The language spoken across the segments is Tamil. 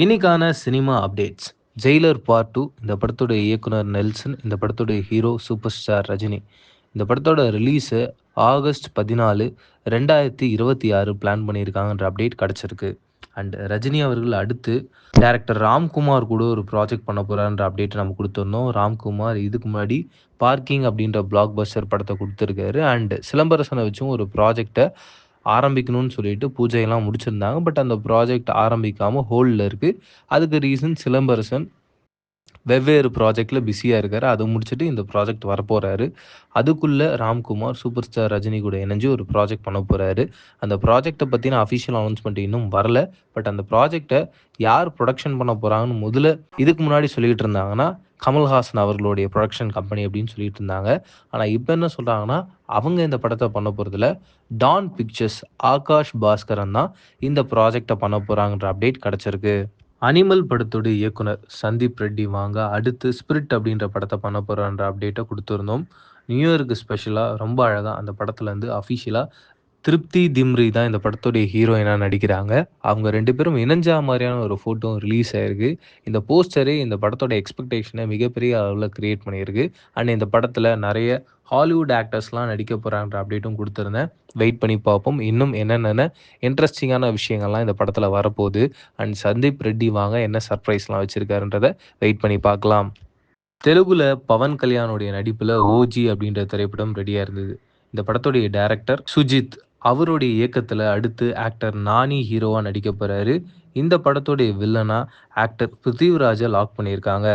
இன்னைக்கான cinema updates. Jailer part two இந்த படத்துடைய இயக்குனர் நெல்சன் இந்த படத்துடைய ஹீரோ சூப்பர் ஸ்டார் ரஜினி. இந்த படத்தோட ரிலீஸை ஆகஸ்ட் பதினாலு ரெண்டாயிரத்தி இருபத்தி ஆறு பிளான் பண்ணியிருக்காங்கன்ற அப்டேட் கிடச்சிருக்கு. அண்ட் ரஜினி அவர்கள் அடுத்து டேரக்டர் ராம்குமார் கூட ஒரு ப்ராஜெக்ட் பண்ண போகிறான்ற அப்டேட் நம்ம கொடுத்துருந்தோம். ராம்குமார் இதுக்கு முன்னாடி பார்க்கிங் அப்படின்ற பிளாக் பஸ்டர் படத்தை கொடுத்துருக்காரு. அண்ட் சிலம்பரசனை வச்சும் ஒரு ப்ராஜெக்டை ஆரம்பிக்கணும்னு சொல்லிட்டு பூஜையெல்லாம் முடிச்சிருந்தாங்க. பட் அந்த ப்ராஜெக்ட் ஆரம்பிக்காமல் ஹோல்டில் இருக்குது அதுக்கு ரீசன் சிலம்பரசன் வெவ்வேறு ப்ராஜெக்டில் பிஸியாக இருக்காரு. அதை முடிச்சுட்டு இந்த ப்ராஜெக்ட் வரப்போகிறாரு அதுக்குள்ளே ராம்குமார் சூப்பர் ஸ்டார் ரஜினி கூட இணைஞ்சு ஒரு ப்ராஜெக்ட் பண்ண போகிறாரு அந்த ப்ராஜெக்டை பற்றின அஃபிஷியல் அனௌன்ஸ்மெண்ட் இன்னும் வரல. பட் அந்த ப்ராஜெக்டை யார் ப்ரொடக்ஷன் பண்ண போகிறாங்கன்னு முதல்ல இதுக்கு முன்னாடி சொல்லிகிட்டு இருந்தாங்கன்னா கமல்ஹாசன் அவர்களுடைய ப்ரொடக்ஷன் கம்பெனி அப்படின்னு சொல்லிட்டு இருந்தாங்க. ஆனால் இப்போ என்ன சொல்கிறாங்கன்னா அவங்க இந்த படத்தை பண்ண போகிறதுல டான் பிக்சர்ஸ் ஆகாஷ் பாஸ்கரன் தான் இந்த ப்ராஜெக்டை பண்ண போகிறாங்கன்ற அப்டேட் கிடச்சிருக்கு. அனிமல் படத்தோட இயக்குனர் சந்தீப் ரெட்டி வாங்க அடுத்து ஸ்பிரிட் அப்படின்ற படத்தை பண்ண போகிறோன்ற அப்டேட்டை கொடுத்துருந்தோம். நியூ இயருக்கு ஸ்பெஷலாக ரொம்ப அழகாக அந்த படத்துலேருந்து அஃபிஷியலாக திருப்தி திம்ரி தான் இந்த படத்துடைய ஹீரோயினாக நடிக்கிறாங்க. அவங்க ரெண்டு பேரும் இணைஞ்சா மாதிரியான ஒரு ஃபோட்டோ ரிலீஸ் ஆயிருக்கு. இந்த போஸ்டரே இந்த படத்தோட எக்ஸ்பெக்டேஷனை மிகப்பெரிய அளவில் கிரியேட் பண்ணியிருக்கு. அண்ட் இந்த படத்தில் நிறைய ஹாலிவுட் ஆக்டர்ஸ்லாம் நடிக்க போகிறாங்கிற அப்டேட்டும் கொடுத்துருந்தேன். வெயிட் பண்ணி பார்ப்போம். இன்னும் என்னென்ன இன்ட்ரெஸ்டிங்கான விஷயங்கள்லாம் இந்த படத்தில் வரப்போகுது. அண்ட் சந்தீப் ரெட்டி வாங்க என்ன சர்ப்ரைஸ்லாம் வச்சுருக்காருன்றதை வெயிட் பண்ணி பார்க்கலாம். தெலுங்குல பவன் கல்யாணுடைய நடிப்பில் ஓஜி அப்படின்ற திரைப்படம் ரெடியாக இருந்தது. இந்த படத்துடைய டைரக்டர் சுஜித். அவருடைய இயக்கத்தில் அடுத்து ஆக்டர் நானி ஹீரோவாக நடிக்க போகிறாரு இந்த படத்துடைய வில்லனா ஆக்டர் பிருத்திவிராஜை லாக் பண்ணியிருக்காங்க.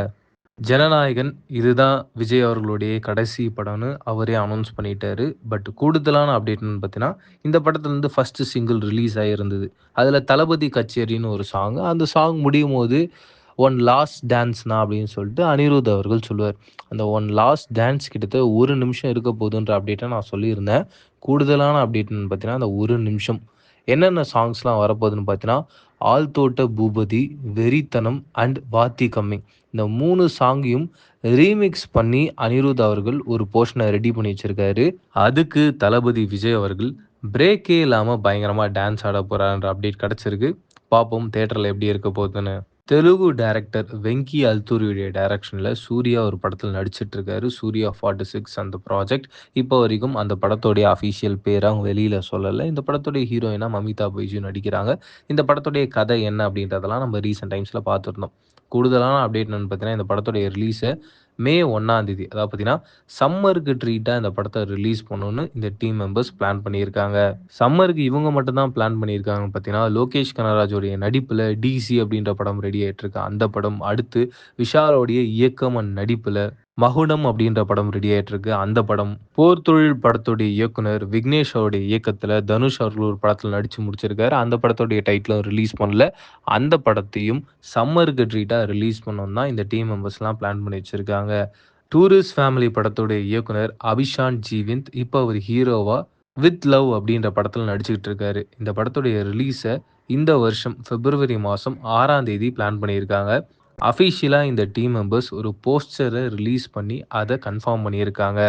ஜனநாயகன் இதுதான் விஜய் அவர்களுடைய கடைசி படம்னு அவரே அனௌன்ஸ் பண்ணிட்டாரு. பட் கூடுதலான அப்டேட்னு பார்த்தீங்கன்னா இந்த படத்துலேருந்து ஃபஸ்ட்டு சிங்கிள் ரிலீஸ் ஆகியிருந்தது அதில் தளபதி கச்சேரின்னு ஒரு சாங் அந்த சாங் முடியும் போது ஒன் லாஸ்ட் டான்ஸ்னா அப்படின்னு சொல்லிட்டு அனிருத் அவர்கள் சொல்லுவார். அந்த ஒன் லாஸ்ட் டான்ஸ் கிட்டத்தட்ட ஒரு நிமிஷம் இருக்க போகுதுன்ற அப்டேட்டை நான் சொல்லியிருந்தேன். கூடுதலான அப்டேட்னு பார்த்தீங்கன்னா அந்த ஒரு நிமிஷம். என்னென்ன சாங்ஸ்லாம் வரப்போகுதுன்னு பார்த்தீங்கன்னா ஆழ்தோட்ட பூபதி வெறித்தனம் அண்ட் வாத்தி கம்மிங் இந்த மூணு சாங்கையும் ரீமிக்ஸ் பண்ணி அனிருத் அவர்கள் ஒரு போர்ஷனை ரெடி பண்ணி வச்சிருக்காரு. அதுக்கு தளபதி விஜய் அவர்கள் பிரேக்கே இல்லாமல் பயங்கரமாக டான்ஸ் ஆட போகிறான்ற அப்டேட் கிடச்சிருக்கு. பார்ப்போம் தேட்டரில் எப்படி இருக்க போகுதுன்னு. தெலுங்கு டைரக்டர் வெங்கி அல்தூரியுடைய டைரக்ஷனில் சூர்யா ஒரு படத்தில் நடிச்சிட்டு இருக்காரு சூர்யா ஃபார்ட்டி சிக்ஸ் அந்த ப்ராஜெக்ட் இப்போ வரைக்கும் அந்த படத்தோடைய அஃபீஷியல் பேர் அவங்க வெளியில் சொல்லலை. இந்த படத்துடைய ஹீரோயினாக மமிதா பைஜு நடிக்கிறாங்க. இந்த படத்துடைய கதை என்ன அப்படின்றதெல்லாம் நம்ம ரீசெண்ட் டைம்ஸில் பார்த்துருந்தோம். கூடுதலான அப்டேட் என்னன்னு பார்த்தீங்கன்னா இந்த படத்துடைய ரிலீஸை மே ஒன்றாம் தேதி. அதாவது பார்த்தீங்கன்னா சம்மருக்கு ட்ரீட்டாக இந்த படத்தை ரிலீஸ் பண்ணணும்னு இந்த டீம் மெம்பர்ஸ் பிளான் பண்ணியிருக்காங்க. சம்மருக்கு இவங்க மட்டும்தான் பிளான் பண்ணியிருக்காங்க பார்த்தீங்கன்னா லோகேஷ் கனராஜோடைய நடிப்பில் டிசி அப்படின்ற படம் ரெடி ஆகிட்டு இருக்கு அந்த படம் அடுத்து விஷாலோடைய இயக்கம் அண்ட் நடிப்பில் மகுடம் அப்படின்ற படம் ரெடி ஆகிட்டு இருக்கு அந்த படம் போர் தொழில் படத்துடைய இயக்குனர் விக்னேஷ் அவருடைய இயக்கத்தில் தனுஷ் அவர்கள் ஒரு படத்தில் நடித்து முடிச்சிருக்காரு. அந்த படத்துடைய டைட்டிலும் ரிலீஸ் பண்ணல. அந்த படத்தையும் சம்மருக்கு ட்ரீட்டாக ரிலீஸ் பண்ணோம் தான் இந்த டீம் மெம்பர்ஸ்லாம் பிளான் பண்ணி வச்சுருக்காங்க. டூரிஸ்ட் ஃபேமிலி படத்துடைய இயக்குனர் அபிஷாந்த் ஜீவிந்த் இப்போ அவர் ஹீரோவா வித் லவ் அப்படின்ற படத்தில் நடிச்சுக்கிட்டு இருக்காரு. இந்த படத்துடைய ரிலீஸை இந்த வருஷம் பிப்ரவரி மாதம் ஆறாம் தேதி பிளான் பண்ணியிருக்காங்க. அஃபிஷியலாக இந்த டீம் மெம்பர்ஸ் ஒரு போஸ்டரை ரிலீஸ் பண்ணி அதை கன்ஃபார்ம் பண்ணியிருக்காங்க.